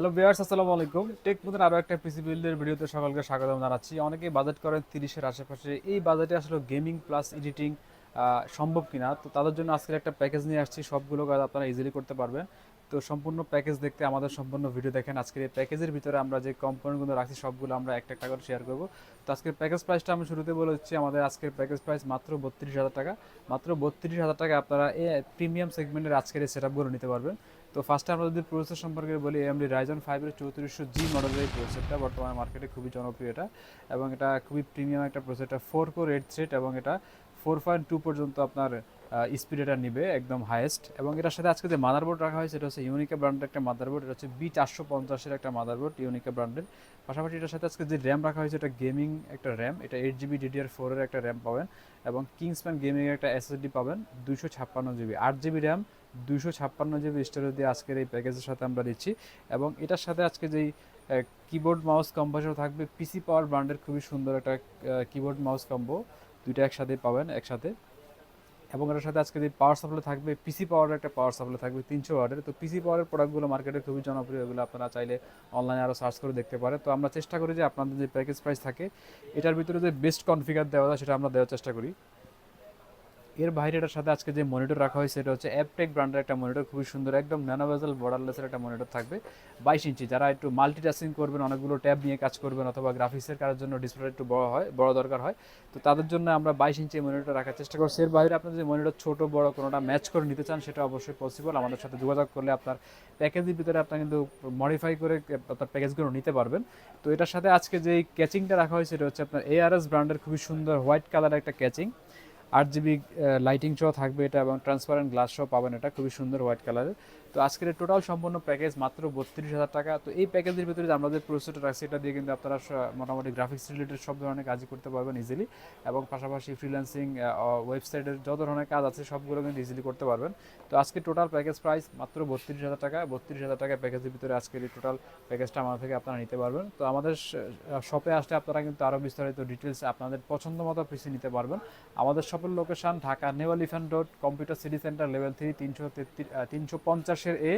Hello বিয়ার্স আসসালামু আলাইকুম। Take মুদের আরও একটা পিসি বিল্ডের ভিডিওতে সকলকে স্বাগতম জানাচ্ছি। অনেকেই বাজেট করেন তিরিশের আশেপাশে। এই বাজেটে আসলে গেমিং প্লাস এডিটিং সম্ভব কিনা? তো তাদের জন্য আজকের একটা প্যাকেজ নিয়ে আসছি। সবগুলো কাজ আপনারা ইজিলি করতে পারবেন। তো সম্পূর্ণ প্যাকেজ দেখতে আমাদের সম্পূর্ণ ভিডিও দেখেন। আজকের এই প্যাকেজের ভিতরে আমরা যে কম্পোনেন্টগুলো রাখছি, সবগুলো আমরা একটা একটা করে শেয়ার করব। তো আজকের প্যাকেজ প্রাইসটা আমি শুরুতে বলে দিচ্ছি, আমাদের আজকের প্যাকেজ প্রাইস মাত্র বত্রিশ হাজার টাকা। মাত্র বত্রিশ হাজার টাকা আপনারা এই প্রিমিয়াম সেগমেন্টের আজকের এই সেটআপগুলো নিতে পারবেন। তো ফার্স্টে আমরা যদি প্রসেসর সম্পর্কে বলি এমডি রাইজন ফাইভের চৌত্রিশশো জি মডেলের এই প্রসেসরটা বর্তমানে মার্কেটে খুবই জনপ্রিয় এটা। এবং এটা খুবই প্রিমিয়াম একটা processor four core eight set এবং এটা ফোর পয়েন্ট টু পর্যন্ত আপনার স্পিড এটা নিবে একদম হাইয়েস্ট এবং এটার সাথে আজকে যে মাদারবোর্ড রাখা হয়েছে, এটা হচ্ছে ইউনিকা ব্র্যান্ডের একটা মাদারবোর্ড এটা হচ্ছে বি চারশো পঞ্চাশের একটা মাদারবোর্ড ইউনিকা ব্র্যান্ডের পাশাপাশি এটার সাথে আজকে যে র্যাম রাখা হয়েছে, এটা গেমিং একটা র্যাম এটা এইট জিবি ডিডিআর ফোরের একটা র্যাম পাবেন। এবং কিংসম্যান গেমিংয়ের একটা এসএসডি পাবেন দুশো ছাপ্পান্ন জিবি আট জিবি র্যাম দুশো ছাপ্পান্ন জিবি স্টোরেজ দিয়ে আজকের এই প্যাকেজের সাথে আমরা দিচ্ছি। এবং এটার সাথে আজকে যেই কিবোর্ড মাউস কম্পাসও থাকবে পিসি পাওয়ার ব্র্যান্ডের খুবই সুন্দর একটা কিবোর্ড মাউস কম্বো দুইটা একসাথে পাবেন, একসাথে। এবং এটার সাথে আজকে যে পাওয়ার সাপ্লাই থাকবে পিসি পাওয়ারের একটা পাওয়ার সাপ্লাই থাকবে তিনশো ওয়ার্ডের তো পিসি পাওয়ারের প্রোডাক্টগুলো মার্কেটে খুবই জনপ্রিয়, এগুলো আপনারা চাইলে অনলাইনে আরও সার্চ করে দেখতে পারে তো আমরা চেষ্টা করি যে আপনাদের যে প্যাকেজ প্রাইস থাকে, এটার ভিতরে যে বেস্ট কনফিগার দেওয়া যায় সেটা আমরা দেওয়ার চেষ্টা করি। এর বাইরে এটার সাথে আজকে যে মনিটর রাখা হয়েছে, এটা হচ্ছে অ্যাপটেক ব্র্যান্ডের একটা মনিটর খুবই সুন্দর, একদম ন্যানোভেজাল বর্ডারলেসের একটা মনিটর থাকবে, বাইশ ইঞ্চি। যারা একটু মাল্টিটাস্কিং করবেন, অনেকগুলো ট্যাব নিয়ে কাজ করবেন অথবা গ্রাফিক্সের কাজের জন্য ডিসপ্লে একটু বড় হয়, বড় দরকার হয়, তো তাদের জন্য আমরা বাইশ ইঞ্চি মনিটর রাখার চেষ্টা করছি। এর বাইরে আপনার যে মনিটর ছোট, বড় কোনোটা ম্যাচ করে নিতে চান, সেটা অবশ্যই পসিবল আমাদের সাথে যোগাযোগ করলে আপনার প্যাকেজের ভিতরে আপনার কিন্তু মডিফাই করে আপনার প্যাকেজগুলো নিতে পারবেন। তো এটার সাথে আজকে যে ক্যাচিংটা রাখা হয়েছে, এটা হচ্ছে আপনার এআরএস ব্র্যান্ডের খুবই সুন্দর হোয়াইট কালারের একটা ক্যাচিং আট জিবি লাইটিং সহ থাকবে এটা এবং ট্রান্সপারেন্ট গ্লাস সহ পাবেন এটা। খুবই সুন্দর হোয়াইট কালারের তো আজকের টোটাল সম্পূর্ণ প্যাকেজ মাত্র বত্রিশ হাজার টাকা। তো এই প্যাকেজের ভিতরে যে আমাদের প্রসেসর রাখছি, এটা দিয়ে কিন্তু আপনারা মোটামুটি গ্রাফিক্স রিলেটেড সব ধরনের কাজই করতে পারবেন ইজিলি এবং পাশাপাশি ফ্রিল্যান্সিং ওয়েবসাইটের যত ধরনের কাজ আছে, সবগুলো কিন্তু ইজিলি করতে পারবেন। তো আজকে টোটাল প্যাকেজ প্রাইস মাত্র বত্রিশ হাজার টাকা। বত্রিশ হাজার টাকা প্যাকেজের ভিতরে আজকের এই টোটাল প্যাকেজটা আমাদের থেকে আপনারা নিতে পারবেন। তো আমাদের শপে আসলে আপনারা কিন্তু আরও বিস্তারিত ডিটেলস আপনাদের পছন্দ মতো পিসি নিতে পারবেন। আমাদের শপের location Dhaka new elephant road computer city centre level three তিনশো তিনশো পঞ্চাশের এ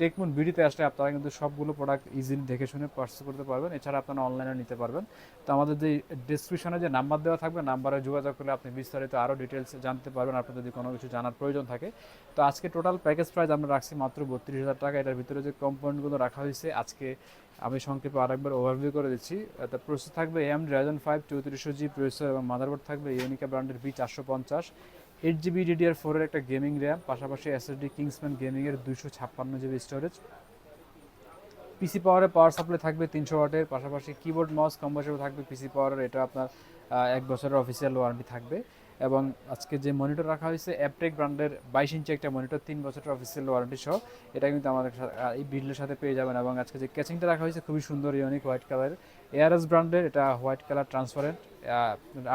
টেকমুন বিডিতে আসলে আপনারা কিন্তু সবগুলো প্রোডাক্ট ইজিলি দেখে শুনে পার্চেস করতে পারবেন। এছাড়া আপনারা অনলাইনে নিতে পারবেন। তো আমাদের যে ডিসক্রিপশনে যে নাম্বার দেওয়া থাকবে নাম্বারে যোগাযোগ করলে আপনি বিস্তারিত আরও ডিটেলস জানতে পারবেন। আপনার যদি কোনো কিছু জানার প্রয়োজন থাকে। তো আজকে টোটাল প্যাকেজ প্রাইস আমরা রাখছি মাত্র বত্রিশ হাজার টাকা। এটার ভিতরে যে কম্পোনেন্টগুলো রাখা হয়েছে, আজকে আমি সংক্ষেপে আরেকবার ওভারভিউ করে দিচ্ছি। তার প্রসেস থাকবে এম ড্রাইজন ফাইভ চৌত্রিশশো জি প্রসেসর এবং মাদারবোর্ড থাকবে ইউনিকা ব্র্যান্ডের বি চারশো পঞ্চাশ। এইট জিবি ডিডিআর ফোরের একটা গেমিং র্যাম পাশাপাশি এসএসডি কিংসম্যান গেমিংয়ের দুশো ছাপ্পান্ন জিবি স্টোরেজ পিসি পাওয়ারের পাওয়ার সাপ্লাই থাকবে তিনশো ওয়াটের পাশাপাশি কিবোর্ড মাউস কম্পাসেও থাকবে পিসি পাওয়ারের এটা আপনার এক বছরের অফিসিয়াল ওয়ারেন্টি থাকবে। এবং আজকে যে মনিটর রাখা হয়েছে অ্যাপটেক ব্র্যান্ডের বাইশ ইঞ্চি একটা মনিটর তিন বছরের অফিসিয়াল ওয়ারেন্টি সহ, এটা কিন্তু আমাদের এই বিল্ডের সাথে পেয়ে যাবেন এবং আজকে যে ক্যাচিংটা রাখা হয়েছে, খুবই সুন্দর ইউনিক হোয়াইট কালারের এআরএস ব্র্যান্ডের এটা হোয়াইট কালার ট্রান্সপারেন্ট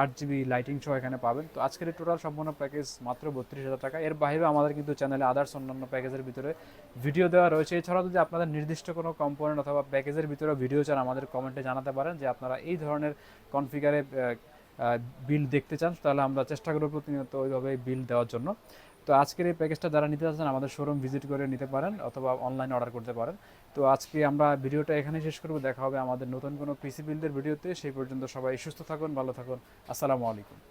আট জিবি লাইটিং সহ এখানে পাবেন। তো আজকের টোটাল সম্পূর্ণ প্যাকেজ মাত্র বত্রিশ হাজার টাকা। এর বাইরেও আমাদের কিন্তু চ্যানেলে আদার্স অন্যান্য প্যাকেজের ভিতরে ভিডিও দেওয়া রয়েছে। এছাড়াও যদি আপনাদের নির্দিষ্ট কোনো কম্পোনেন্ট অথবা প্যাকেজের ভিতরে ভিডিও চান, আমাদের কমেন্টে জানাতে পারেন যে আপনারা এই ধরনের কনফিগারে বিল দেখতে চান, তাহলে আমরা চেষ্টা করব প্রতিনিয়ত ওইভাবে বিল দেওয়ার জন্য। তো আজকের এই প্যাকেজটা যারা নিতে চাচ্ছেন, আমাদের শোরুম ভিজিট করে নিতে পারেন অথবা অনলাইনে অর্ডার করতে পারেন। তো আজকে আমরা ভিডিওটা এখানে শেষ করব। দেখা হবে আমাদের নতুন কোনো পিসি বিলদের ভিডিওতে। সেই পর্যন্ত সবাই সুস্থ থাকুন, ভালো থাকুন। আসসালামু আলাইকুম।